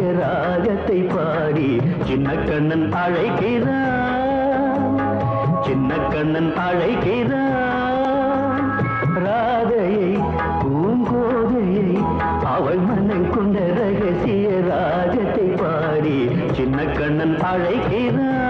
ரகசிய ராகத்தை பாடி சின்ன கண்ணன் அழைக்கிறான் சின்ன கண்ணன் அழைக்கிறான் ராதையை பூங்கோதையை அவள் மன்னன் கொண்ட ரகசிய ராகத்தை பாடி சின்ன கண்ணன் அழைக்கிறான்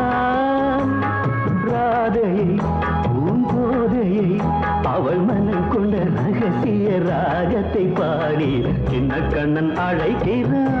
அவள் மனம் கொண்ட ரகசிய ராகத்தை பாடி சின்ன கண்ணன் அழைக்கிறான்.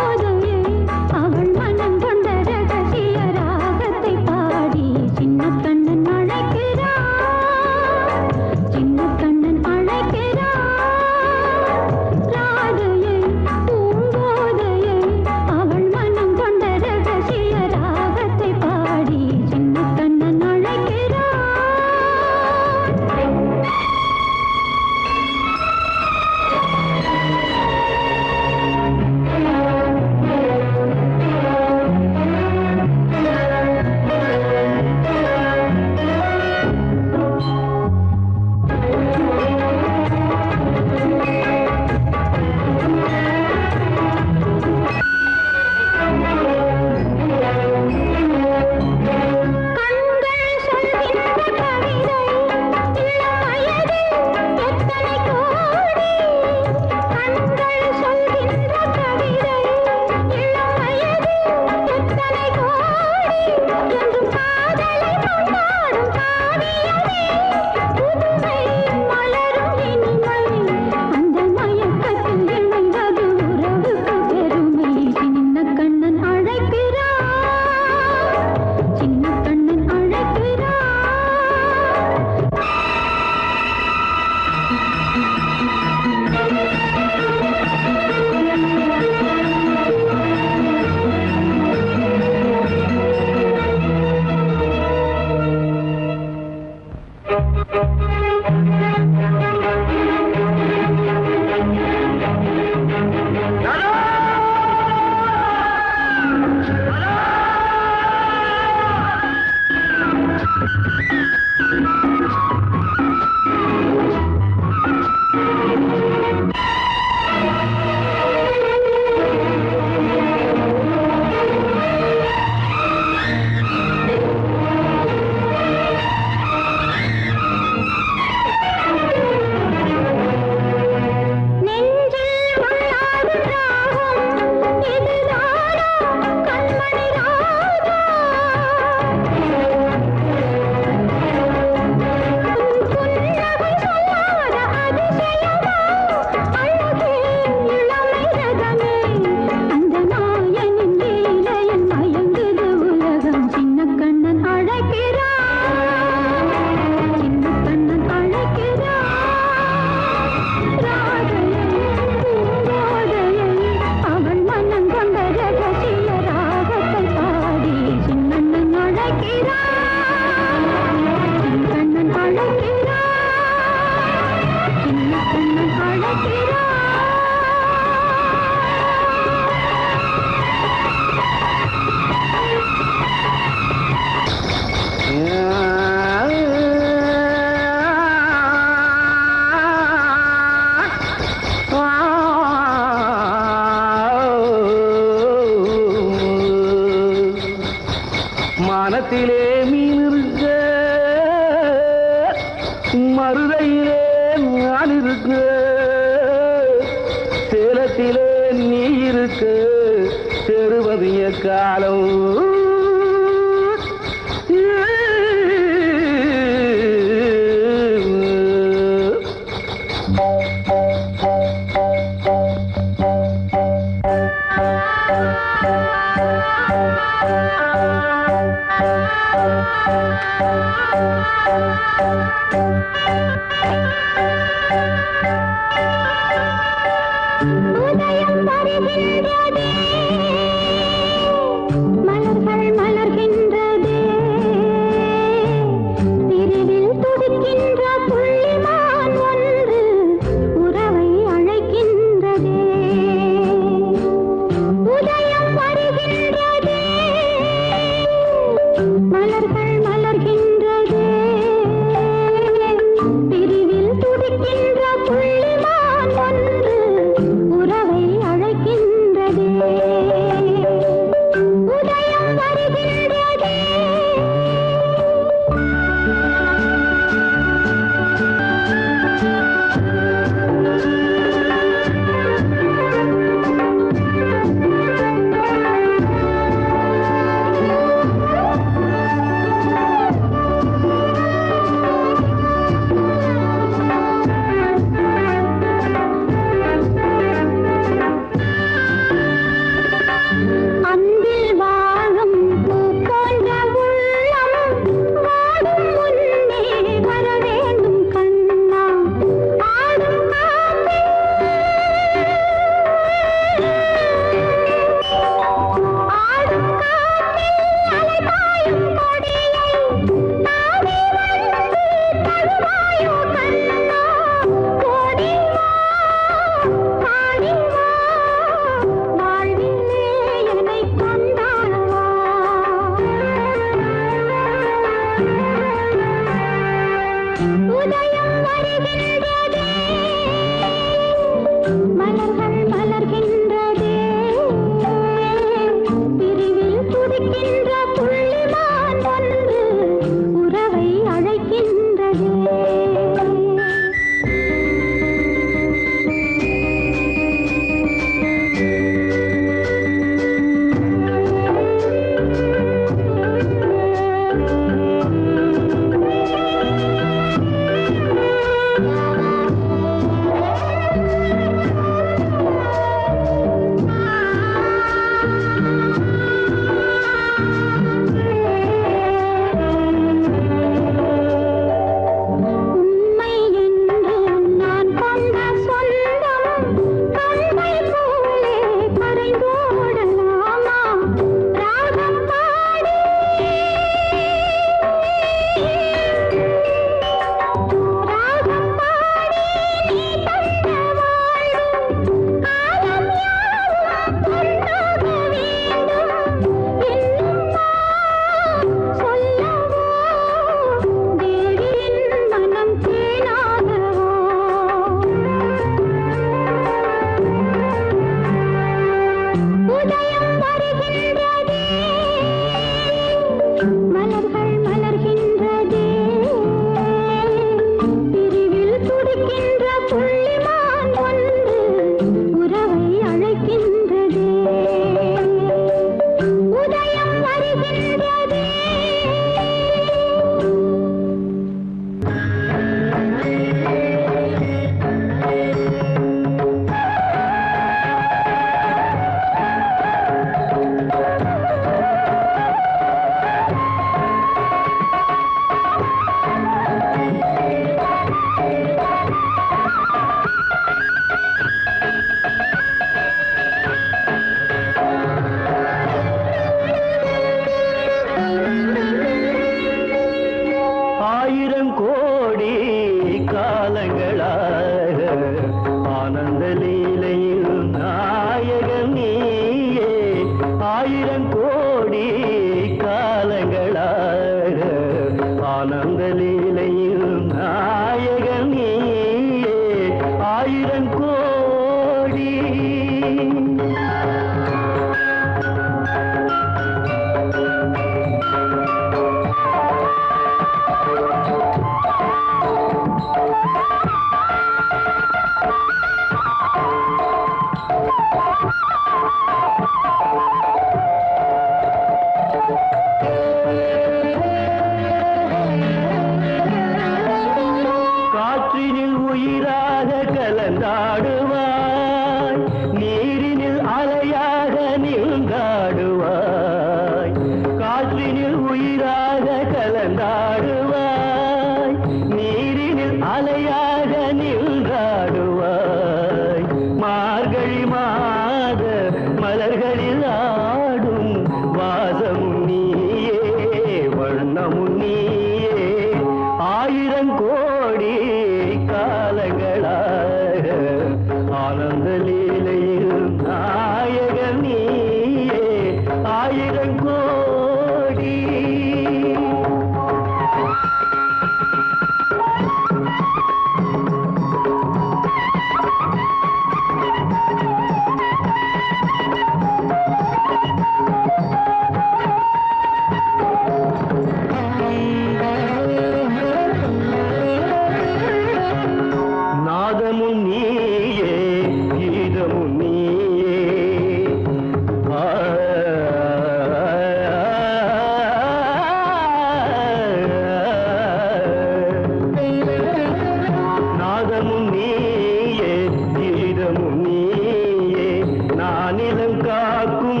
மாநிலம் காக்கும்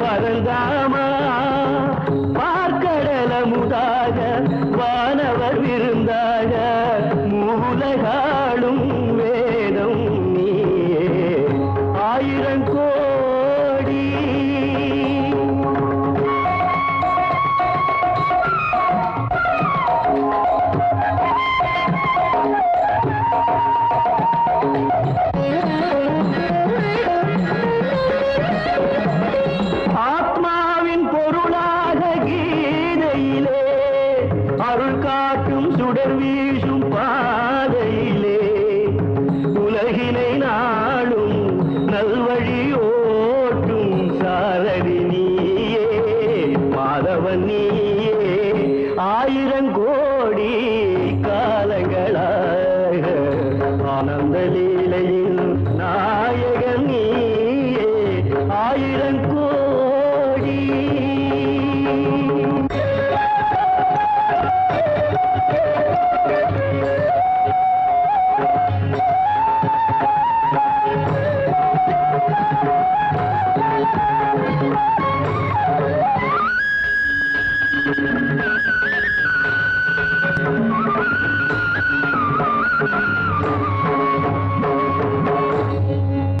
பரந்தா உலகினை நாளும்